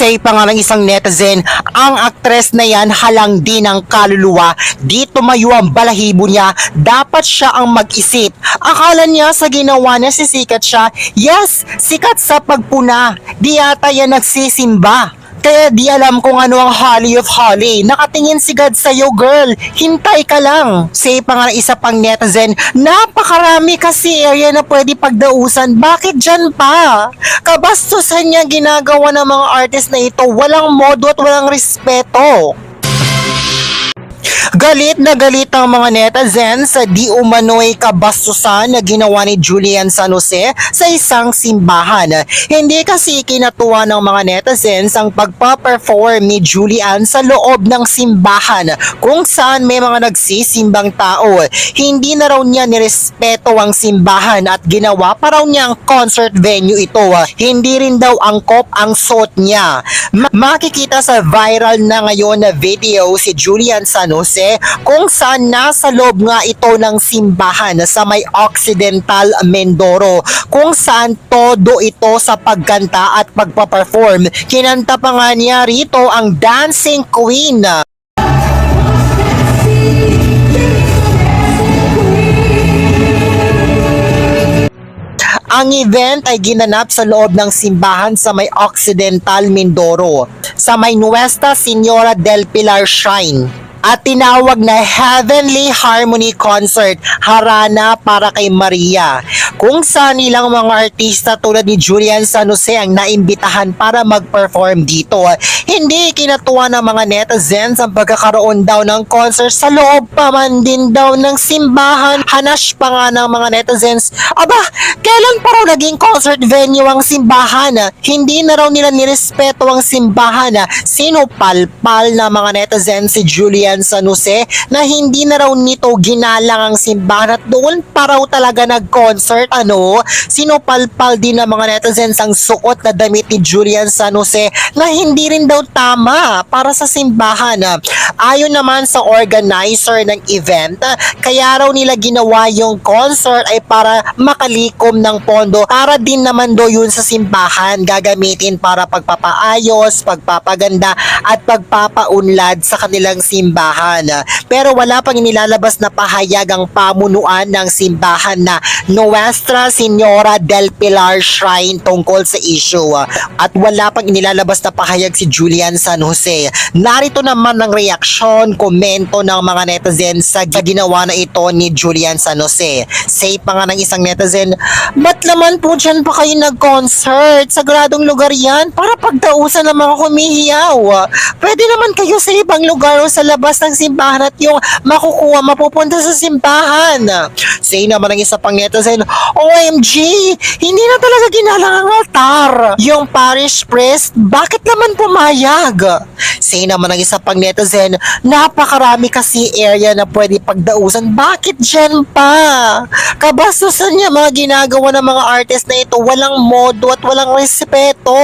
Say pa nga ng isang netizen, ang aktres na yan halang din ang kaluluwa. Di tumayo ang balahibo niya, dapat siya ang mag-isip. Akala niya sa ginawa niya si sikat siya, yes, sikat sa pagpuna. Di yata yan nagsisimba. Kaya di alam kung ano ang Holly of Holly. Nakatingin si God sa'yo, girl. Hintay ka lang. Say pa nga ng isa pang netizen, napakarami kasi area na pwede pagdausan. Bakit dyan pa? Kabastusan niya ginagawa ng mga artist na ito. Walang modo at walang respeto. Galit na galit ang mga netizens sa di umano'y kabastusan na ginawa ni Julian San Jose sa isang simbahan. Hindi kasi kinatuwa ng mga netizens ang pagpa-perform ni Julian sa loob ng simbahan kung saan may mga nagsisimbang tao. Hindi na raw niya nirespeto ang simbahan at ginawa pa raw niyang concert venue ito. Hindi rin daw angkop ang suot niya. Ma- makikita sa viral na ngayon na video si Julian San Jose kung saan nasa loob nga ito ng simbahan sa may Occidental Mindoro kung saan todo ito sa pagkanta at pagpaperform. Kinanta pa nga niya rito ang Dancing Queen. Ang event ay ginanap sa loob ng simbahan sa may Occidental Mindoro, sa may Nuestra Señora del Pilar Shrine at tinawag na Heavenly Harmony Concert Harana para kay Maria kung saan ilang mga artista tulad ni Julian San Jose ang naimbitahan para mag-perform dito. Hindi kinatuwa ng mga netizens ang pagkakaroon daw ng concert sa loob pa man din daw ng simbahan. Hanash pa nga ng mga netizens, aba, kailan naging concert venue ang simbahan? Hindi na raw nila nirespeto ang simbahan. Sino palpal na mga netizens si Julian San Jose na hindi na raw nito ginalang ang simbahan at doon pa raw talaga nag-concert ano? Sinupalpal din ng mga netizens ang suot na damit ni Julian San Jose na hindi rin daw tama para sa simbahan. Ayon naman sa organizer ng event, kaya raw nila ginawa yung concert ay para makalikom ng pondo para din naman do yun sa simbahan gagamitin para pagpapaayos, pagpapaganda at pagpapaunlad sa kanilang simbahan. Pero wala pang inilalabas na pahayag ang pamunuan ng simbahan na Nuestra Señora del Pilar Shrine tungkol sa issue. At wala pang inilalabas na pahayag si Julian San Jose. Narito naman ang reaksyon, komento ng mga netizens sa ginawa na ito ni Julian San Jose. Say pa nga ng isang netizen, ba't naman po dyan pa kayo nag-concert? Sagradong lugar yan para pagdausan ng mga kumihiyaw. Pwede naman kayo sa ibang lugar o sa labas ng simbahan at yung makukuha mapupunta sa simbahan. Say naman ng isa pang netizen, OMG, hindi na talaga ginalang ang altar. Yung parish priest, bakit naman pumayag? Say naman ng isa pang netizen, napakarami kasi area na pwede pagdausan. Bakit dyan pa? Kabastusan niya mga ginagawa ng mga artist na ito, walang modo at walang respeto.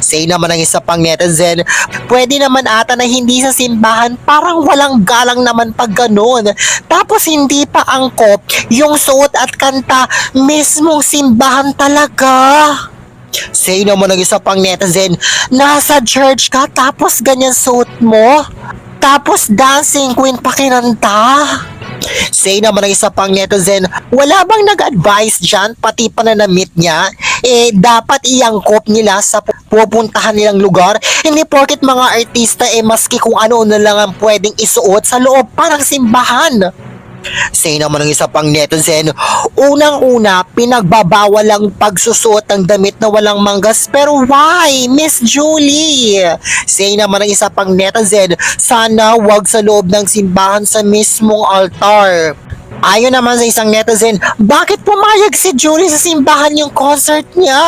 Say naman ng isa pang netizen, pwede naman ata na hindi sa simbahan, parang walang galang naman pag ganun. Tapos hindi pa angkop yung suot at kanta mismong simbahan talaga. Say naman ng isa pang netizen, nasa church ka tapos ganyan suot mo? Tapos dancing queen pa kinanta? Say naman ng isa pang netizen, wala bang nag-advise dyan pati pananamit niya? Eh, dapat iangkop nila sa pu- pupuntahan nilang lugar. Hindi porket mga artista eh maski kung ano na lang ang pwedeng isuot sa loob parang simbahan. Say naman ng isa pang netizen, unang-una, pinagbabawal ang pagsusuot ng damit na walang manggas. Pero why, Miss Julie? Say naman ng isa pang netizen, sana wag sa loob ng simbahan sa mismong altar. Ayon naman sa isang netizen, bakit pumayag si Julie sa simbahan yung concert niya?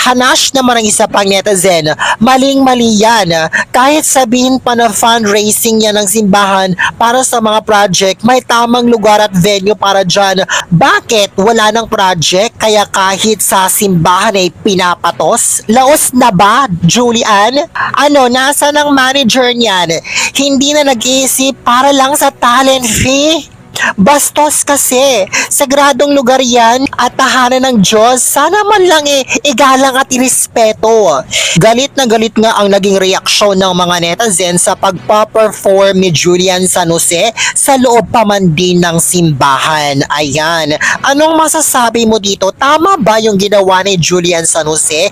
Hanash naman ang isa pang netizen, maling-mali yan. Kahit sabihin pa na fundraising yan ng simbahan para sa mga project, may tamang lugar at venue para dyan. Bakit wala ng project kaya kahit sa simbahan ay pinapatos? Laos na ba, Julian? Ano, nasa ng manager niyan? Hindi na nag-iisip para lang sa talent fee? Bastos kasi. Sagradong lugar yan at tahanan ng Diyos. Sana man lang eh, igalang at irespeto. Galit na galit nga ang naging reaksyon ng mga netizen sa pagpa-perform ni Julian San Jose sa loob pa man din ng simbahan. Ayan. Anong masasabi mo dito? Tama ba yung ginawa ni Julian San Jose?